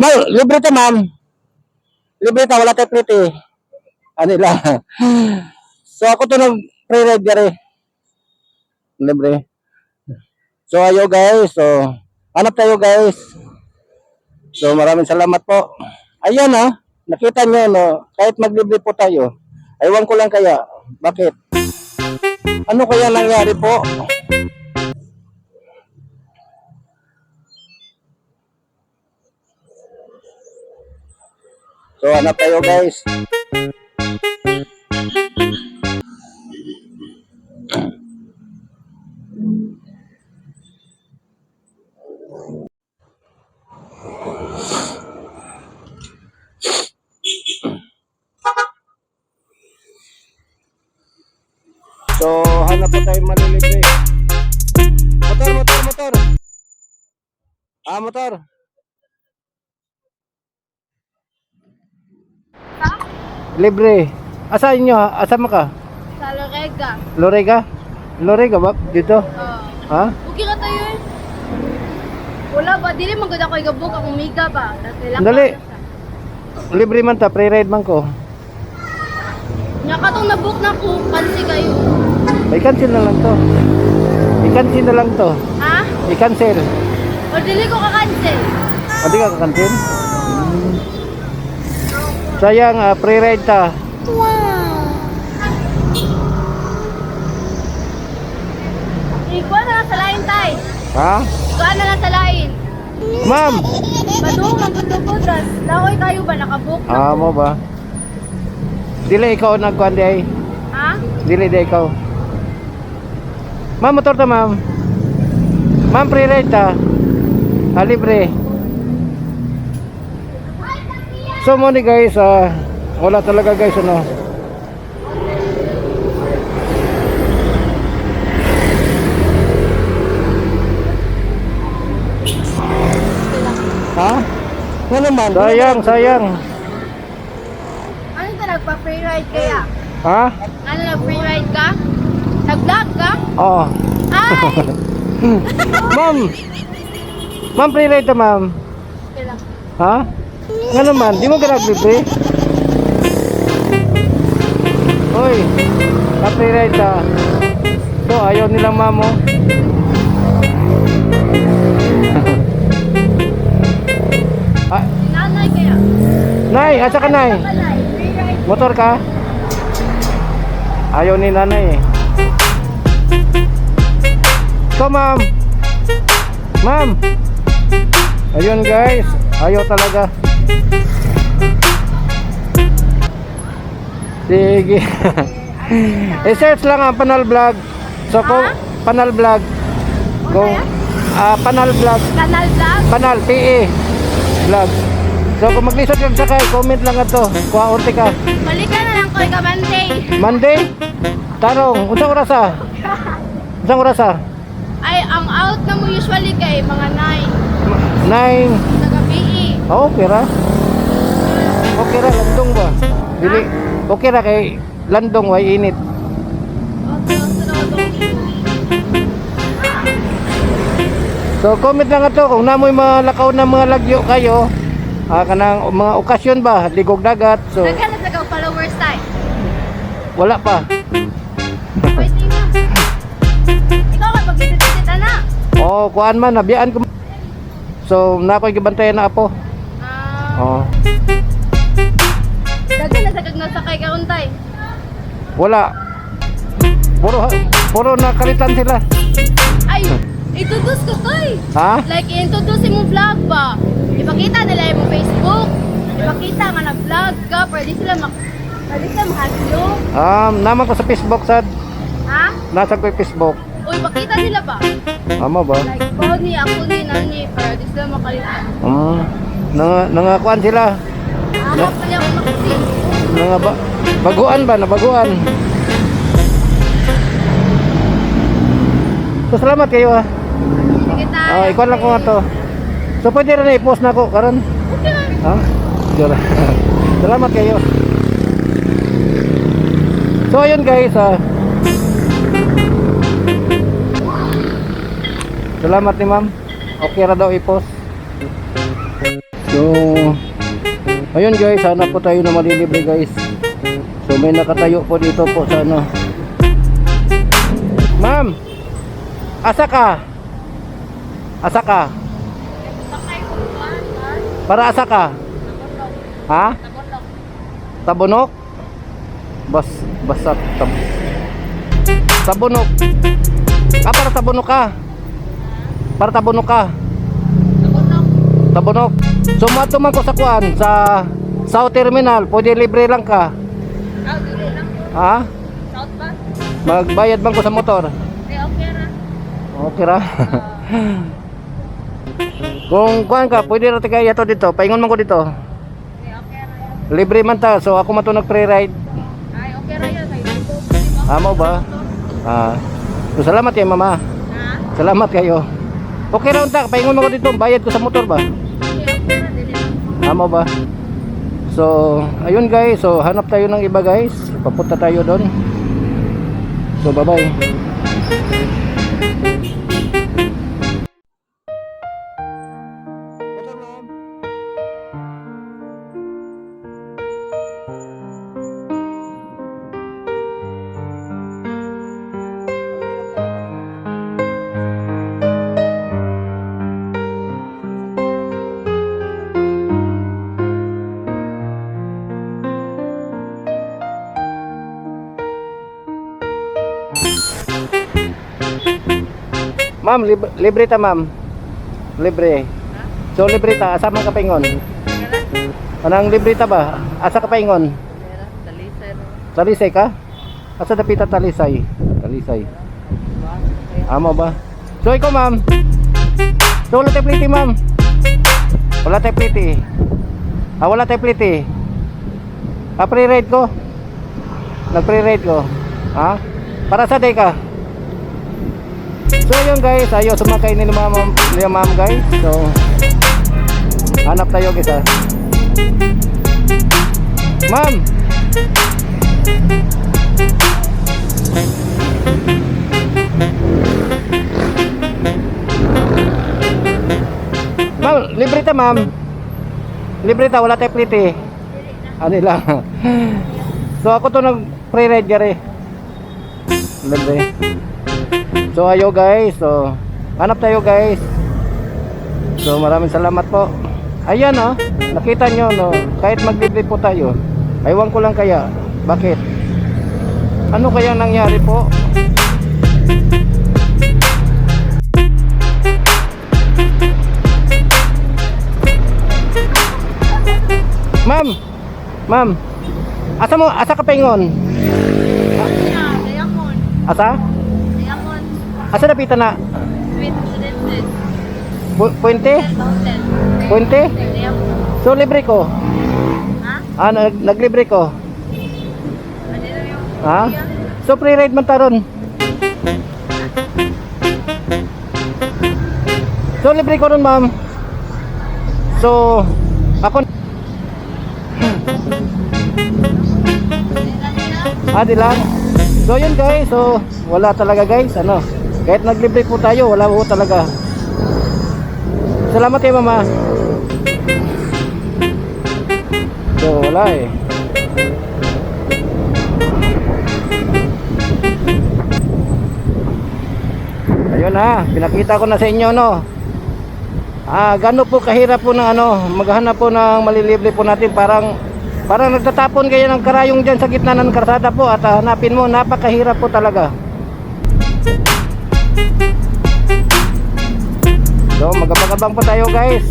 Mal, libre to, ma'am. Libre to, wala tayo priti. Ano nila. so, ako to nag pre-ride gari. Libre. So, ayo guys. So, hanap tayo guys. So, maraming salamat po. Ayan ah. Nakita nyo, no? Kahit maglibre po tayo. Aywan ko lang kaya. Bakit? Ano kaya nangyari po? So, hanap tayo guys. So, hanap po tayo malilibre. Motor, motor, motor. Ah, motor. Libre. Asa inyo? Asa mo ka? Sa Lorega. Lorega? Lorega ba? Dito? Oo. Ha? Okay ka tayo eh. Wala ba? Dili man gud ako igabuk ang umiga ba? Dali. Libre man ta, pre-ride man ko. Nya katong nabook na ko kansi kayo. I-cancel na lang to. I-cancel na lang to. Ha? I-cancel. O dili ko ka-cancel. O di ka kakantin? Sayang, ah, pre-ride ta. Ikuha na lang sa lain tay. Ha? Ikuha na lang sa lain. Ma'am! Padung man gud ko dras. Laoy kayo ba nakabook na? Ah, mo ba? Dili ikaw nagkuhan di ay. Ha? Dili di ikaw. Ma'am, motor ta ma'am. Ma'am, pre-ride ta. Ah, libre. So mo ni guys, ah, wala talaga guys ano. Ha? Ano naman? Sayang, sayang. Ano ka nagpa-free ride kaya? Ha? Ano nag-free ride ka? Nag-vlog ka? Oo. Ay! Ma'am! Ma'am, pre-ride ta ma'am. Okay lang. Ha? Nga naman, di mo ginag-libre? Hoy, na-pre-ride ta. So, ayaw nilang mamo. ah, Nanay kaya? nay, asa ka nay? Motor ka? Ayaw ni nanay eh. So, ma'am. Ma'am. Ayun guys, ayaw talaga. Sige. I-search lang ang Panal Vlog. So, kung Panal Vlog. Kung ah, Panal Vlog. Kanal vlog? Panal, PE. Vlog. So, kung maglisod kang sakay, comment lang ato. Kuha orte ka. Balikan na lang ko ikabante. Monday? Tarong, unsang oras ah? Unsang oras ah? Ay, ang out na mo usually kay mga 9 Nine. sa gabi. Oh, okay ra. Okay ra, landong ba? Dili. Okay ra kay landong way init. So comment lang ato kung namoy malakaw na mga lagyo kayo. Ah, kanang mga okasyon ba, ligog dagat. So Naghanap na ka followers tayo. wala pa. Ikaw ka pag-visit na. Oh, kuan man nabiyaan ko. So nakoy gibantayan na apo. Ah, Oh. Wala. Puro puro nakalitan sila. Ay, introduce ko toy. Ha? Like, introduce mo vlog ba? Ipakita nila yung Facebook. Ipakita nga nag-vlog ka. Pwede sila mak... Pwede sila makaslo. Um, naman ko sa Facebook sad. Ha? Nasa ko yung Facebook. O ipakita nila ba? Amo ba? Like, oh ni, ako ni, nani. Di sila makalitan. Mm. Nang nangakuan sila. Ahap pa niya ako makasi. Nanga ba baguan ba nabaguan. So salamat kayo ha. Sige tayo. Ah, ikaw lang ko nga to. So pwede rin i-post na ko karon. Okay lang. Ha? Sure. salamat kayo. So ayun guys ah. Salamat ni ma'am. Okay ra daw i-post. So, ayun guys, hanap po tayo na malilibre guys. So, may nakatayo po dito po sa ano. Ma'am, asa ka? Asa ka? Para asa ka? Ha? Tabunok? Bas, basta tab Tabunok. Ah, para tabunok ka. Para tabunok ka. Tabunok. So, matuman ko sa kuan sa South Terminal, pwede libre lang ka. Ha? Magbayad bang ko sa motor? Okay ra. Kung kuan ka, pwede ra tigay ato dito. Paingon man ko dito. Libre man ta. So ako man to nag free ride. Amo ba? Ah. So salamat kay mama. Salamat kayo. Okay ra unta, paingon man ko dito. Bayad ko sa motor ba? Amo ba? So, ayun guys. So, hanap tayo ng iba guys. Papunta tayo doon. So, bye-bye. Ma'am, lib- libre ta ma'am. Libre. So libre ta, asa man ka paingon? Anang libre ta ba? Asa ka paingon? Talisay ka? Asa dapita talisay? Talisay. Amo ba? So ikaw ma'am. So wala tayo pliti ma'am. Wala tayo pliti. Ah, wala tayo pliti. Ah, pre-ride ko. Nag-pre-ride ko. Ha? Para sa day ka? So yun guys, ayo sumakay ni ma'am, ni ma'am guys. So hanap tayo guys ha. Ma'am. Ma'am, libre ta ma'am. Libre ta, wala tayo plite. Ano lang. so ako to nag pre-ride gari. Libre. So ayo guys, so hanap tayo guys. So maraming salamat po. Ayan oh, nakita nyo no, kahit maglibre po tayo. Aywan ko lang kaya, bakit? Ano kaya nangyari po? Ma'am, ma'am, asa mo, asa ka paingon? Asa? Asa napita na? Pu- Puente? Puente? So libre ko. Ah, nag naglibre ko. Ha? So free ride man taron. So libre ko ron, ma'am. So ako Ah, di lang. So yun guys, so wala talaga guys, ano. Kahit naglibre po tayo, wala po talaga. Salamat kay mama. So wala eh. Ayun ha, pinakita ko na sa inyo no. Ah, gano po kahirap po ng ano, maghanap po ng malilibre po natin parang parang nagtatapon kayo ng karayong diyan sa gitna ng karsada po at ah, hanapin mo napakahirap po talaga. So, magabang-abang po tayo guys.